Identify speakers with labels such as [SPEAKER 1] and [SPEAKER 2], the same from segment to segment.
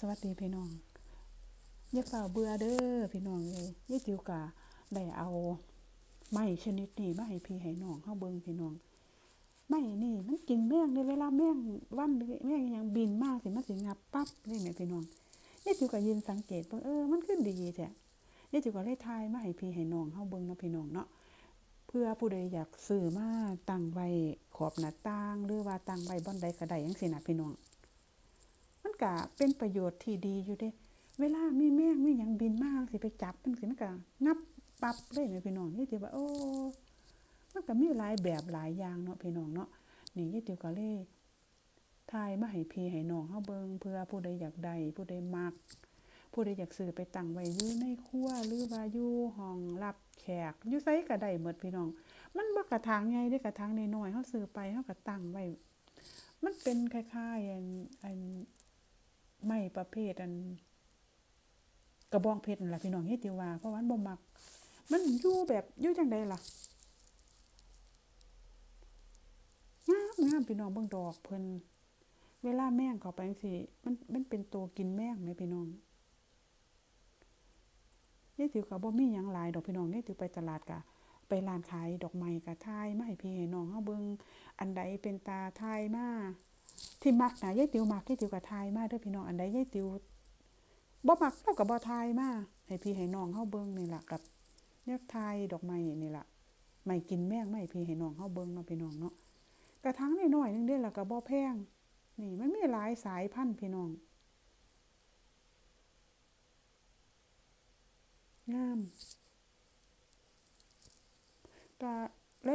[SPEAKER 1] สวัสดีพี่น้องอย่าเฝ้าเบื่อเด้อพี่น้องเอ้ยยายจิ๋วกะได้เอาไม้ชนิดนี้มาให้พี่ให้น้องเฮาเบิ่งพี่น้องไม้นี่มันกินแมงเด้เวลาแมงวันแมงยังบินมากสิมันสิงับปั๊บเลยแม่พี่น้องยายจิ๋วก็ยืนสังเกตเบิ่งเออมันคือดีแท้ยายจิ๋วก็เลยทายมาให้พี่ให้น้องเฮาเบิ่งเนาะพี่น้องเนาะเพื่อผู้ใดอยากซื้อมาตั้งไว้ขอบหน้าต่างหรือว่าตั้งไว้บ่อนใดก็ได้จังซี่น่ะพี่น้อง ก็เป็นประโยชน์ที่ดีอยู่เด้ เวลามีแมงไมีหยังบินมากสิไปจับมันสิมันก็งับปับเลยแม่พี่น้องนี่ติว่าโอ้มันก็มีหลายแบบหลายอย่างเนาะพี่น้องเนาะนี่ยายติ๋วก็เลยทายมาให้พี่ให้น้องเฮาเบิงเพื่อผู้ใดอยากได้ผู้ใดมัก ผู้ใดอยากซื้อไปตั้งไว้อยู่ในครัวหรือว่าอยู่ห้องรับแขกอยู่ไสก็ได้หมดพี่น้อง มันบ่กระถางใหญ่ด้กระถางน้อยๆเฮาซื้อไปเฮาก็ตั้งไว้ มันเป็นคล้ายๆอันอัน ไม้ประเภทอัน กระบองเพชรนั่นล่ะพี่น้องเฮ็ดติว่า เพราะว่ามันบ่มัก มันอยู่แบบอยู่จังไดล่ะงามงามพี่น้องเบิ่งดอกเพิ่นเวลาแม่งเข้าไปจังซี่มันมันเป็นตัวกินแม่งแหมพี่น้องยายติ๋วก็บ่มีหยังหลายดอกพี่น้องยายติ๋วไปตลาดก็ไปร้านขายดอกไม้ก็ถ่ายมาให้พี่ให้น้องเฮาเบิ่งอันใดเป็นตาถ่ายมา ที่มักนะยายติวมักยายติวก็ทายมาเด้อพี่น้องอันใดยายติวบ่มักเราก็บ่ทายมาให้พี่ให้น้องเฮาเบิ่งนี่ล่ะกับเนี่ยทายดอกไม้นี่ล่ะไม้กินแมงไม้พี่ให้น้องเฮาเบิ่งเนาะพี่น้องเนาะกระถางน้อยๆนึงเด้ล่ะก็บ่แพงนี่มันมีหลายสายพันธุ์พี่น้องงามก็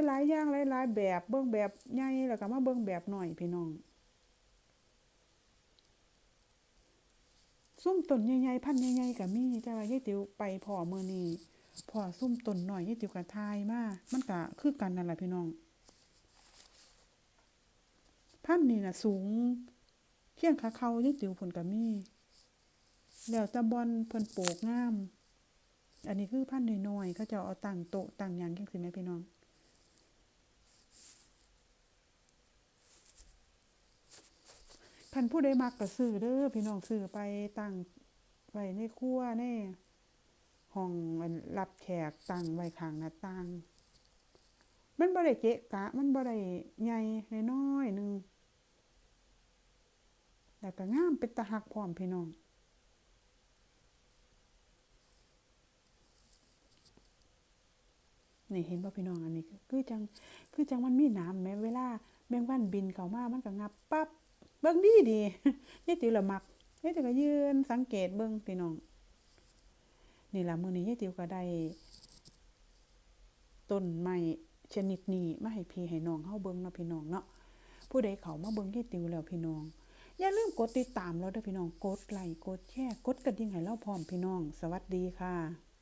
[SPEAKER 1] หลายๆอย่างหลายๆแบบเบิ่งแบบใหญ่แล้วก็มาเบิ่งแบบหน้อยพี่น้อง ซุ่มต้นใหญ่ๆพันธุ์ใหญ่ๆก็มีแต่ว่ายายติ๋วไปพ้อมื้อนี้พอซุ่มต้นหน้อยยายติ๋วก็ทายมามันก็คือกันนั่นล่ะพี่น้อง พันธุ์นี่น่ะสูงเคียงขาเขายายติ๋วพุ่นก็มีแล้วต่บ่อนเพิ่นปลูกงาม อันนี้คือพันธุ์น้อยๆเขาจ้าเอาตั้งโต๊ะตั้งหยังจังซี่แหมพี่น้อง คันผู้ใดมักก็ซื้อเด้อพี่น้องซื้อไปตั้งไว้ในครัวในห้องรับแขกตั้งไว้ข้างหน้าต่าง มันบ่ได้เกะกะ มันบ่ได้ใหญ่น้อยหนึงแล้วก็งามเป็นตาฮักพร้อมพี่น้องนี่เห็นบ่พี่น้องอันนี้คือจังคือจังมันมีนามแหมเวลาแมงวันบินเข้ามามันก็งับปั๊บ เบิ่งดีดียายติ๋วละมักยายติ๋วก็ยืนสังเกตเบิ่งพี่น้อง นี่ละมื้อนี้ยายติ๋วก็ได้ต้นไม้ชนิดนี้มาให้พี่ให้น้องเฮาเบิ่งเนาะพี่น้องเนาะผู้ใดเข้ามาเบิ่งยายติ๋วแล้วพี่น้องอย่าลืมกดติดตามเราด้อพี่น้อง กดไลค์ กดแชร์ กดกระดิ่งให้เราพร้อมพี่น้อง สวัสดีค่ะ